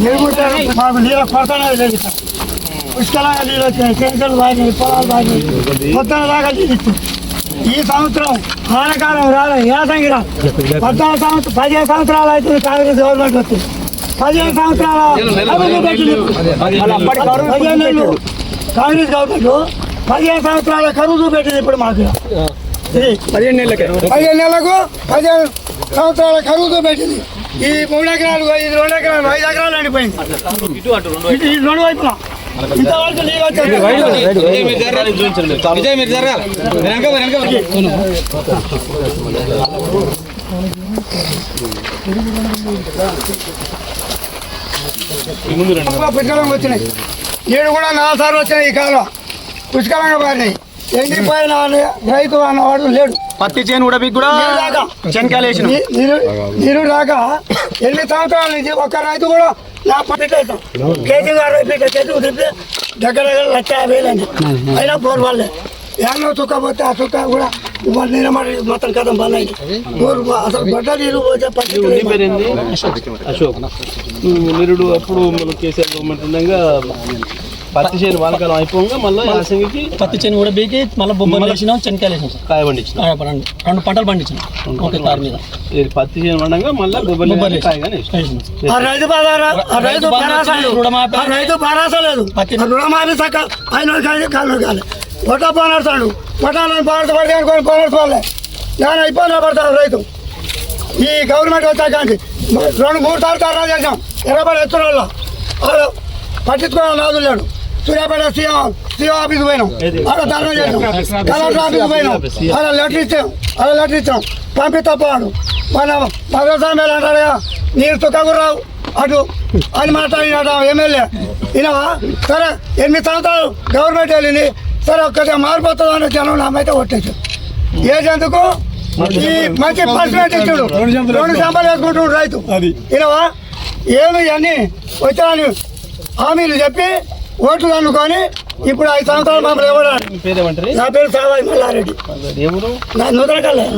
నిలుగుంటారు మాకు నీళ్ళ కొరతనే లేదు ఇక్కడ. పుష్కలంగా నీళ్ళు చెనికలు బాగినాయి పొలాలు బాగినాయి దాకా నీళ్ళు ఇచ్చింది ఈ సంవత్సరం ఆనకాలం రాలే యాసంగి రా పద్నాలుగు సంవత్సరం పదిహేను సంవత్సరాలు అవుతుంది కాంగ్రెస్ గవర్నమెంట్ వచ్చింది పదిహేను సంవత్సరాల పెట్టింది. పదిహేను కాంగ్రెస్ గవర్నమెంట్ పదిహేను సంవత్సరాల కరువు చూపెట్టింది ఇప్పుడు మాకు పదిహేను నెలలకు పదిహేను నెలలకు పదిహేను సంవత్సరాల కరువుతో పెట్టింది. ఈ మూడు ఎకరాలు ఇది రెండు ఎకరాలు ఐదు ఎకరాలు ఎండిపోయింది. ఈ రెండు వైపులా. ఇంతవరకు వచ్చేది పుష్కలంగా వచ్చినాయి నీళ్ళు కూడా నాలుగు సార్లు వచ్చినాయి ఈ కాలం పుష్కలంగా పారినాయి. ఎండిపోయిన రైతు అన్నవాడు లేడు. పత్తి చేను కూడా మీకు కూడా చెనకాయలు వేసిన. నీరు నీరు రాక ఎన్ని సంవత్సరాల నుంచి ఒక్క రైతు కూడా నా పట్టేసాం కేజీ గారు తిప్పి దగ్గర దగ్గర లక్ష యాభై వేలు అయినా బోర్ వాళ్ళే ఏమన్నా చుక్క పోతే ఆ చుక్క కూడా మరి మొత్తం కథం బంద్ అయింది. బోర్ అసలు బట్ట నీరు పోతే పరిస్థితి. అశోక్. నిరుడు అప్పుడు మన కేసీఆర్ గవర్నమెంట్ ఉండగా పత్తి చేను వానకాలం అయిపోగా మళ్ళీ యాసంగికి పత్తి చేను కూడా బీకి మళ్ళీ బొమ్మలు వేసినాం చెనక్కాయలు వేసినాం కాయ పండించిన. రెండు రెండు పంటలు పండించినాం. ఒకే కారు మీద. ఇది పత్తి చేను పండగా మళ్ళీ బొబ్బర్లు బొబ్బరి వేసినాం. కాయ కానీ వేసినాం. సార్. ఆ రైతు రైతు రైతు భరోసా లేదు. రుణమాఫీ. సక్క ఆయన కాదు కాదు కాదు పొట్ట పోనాడుతాడు పొట్టాలని పోరాట పడి అనుకొని పోరాడుకోవాలి నేను అయిపోయినా పడతాడు రైతు. ఈ గవర్నమెంట్ వచ్చాక రెండు మూడు సార్లు ధర్నా చేసాం ఎర్రబడి ఎత్తుల పట్టించుకోవాలి నాదు లేడు. సూర్యాపేట సీఎం సీఎం ఆఫీస్ పోయినాం. అక్కడ ధర్నా చేసాం కలెక్టర్ ఆఫీస్ పోయినాం. అక్కడ లెటర్ ఇచ్చాం. అక్కడ లెటర్ ఇచ్చాం. పంపిస్తా పోడు మన మేలు అంటాడు నీరు తుక్కకు రావు. అటు అని మాట్లాడినాడు ఎమ్మెల్యే. వినవా సరే ఎనిమిది సంవత్సరాలు గవర్నమెంట్ వెళ్ళింది. సరే ఒక్కటే మారిపోతుంది అనే జనం నామైతే కొట్టేసారు ఏజెందుకు? ఈ మంచి పర్సనెంట్ ఇచ్చాడు. రెండు సంపాలు వేసుకుంటున్నాడు రైతు. వినవా ఏమి అన్ని వచ్చాను హామీలు చెప్పి ఓట్లు అనుకొని ఇప్పుడు ఐదు సంవత్సరాలు మమ్మల్ని ఇవ్వడానికి నా పేరు సావాయి మల్లారెడ్డి. నూతన కళ్యాణ్.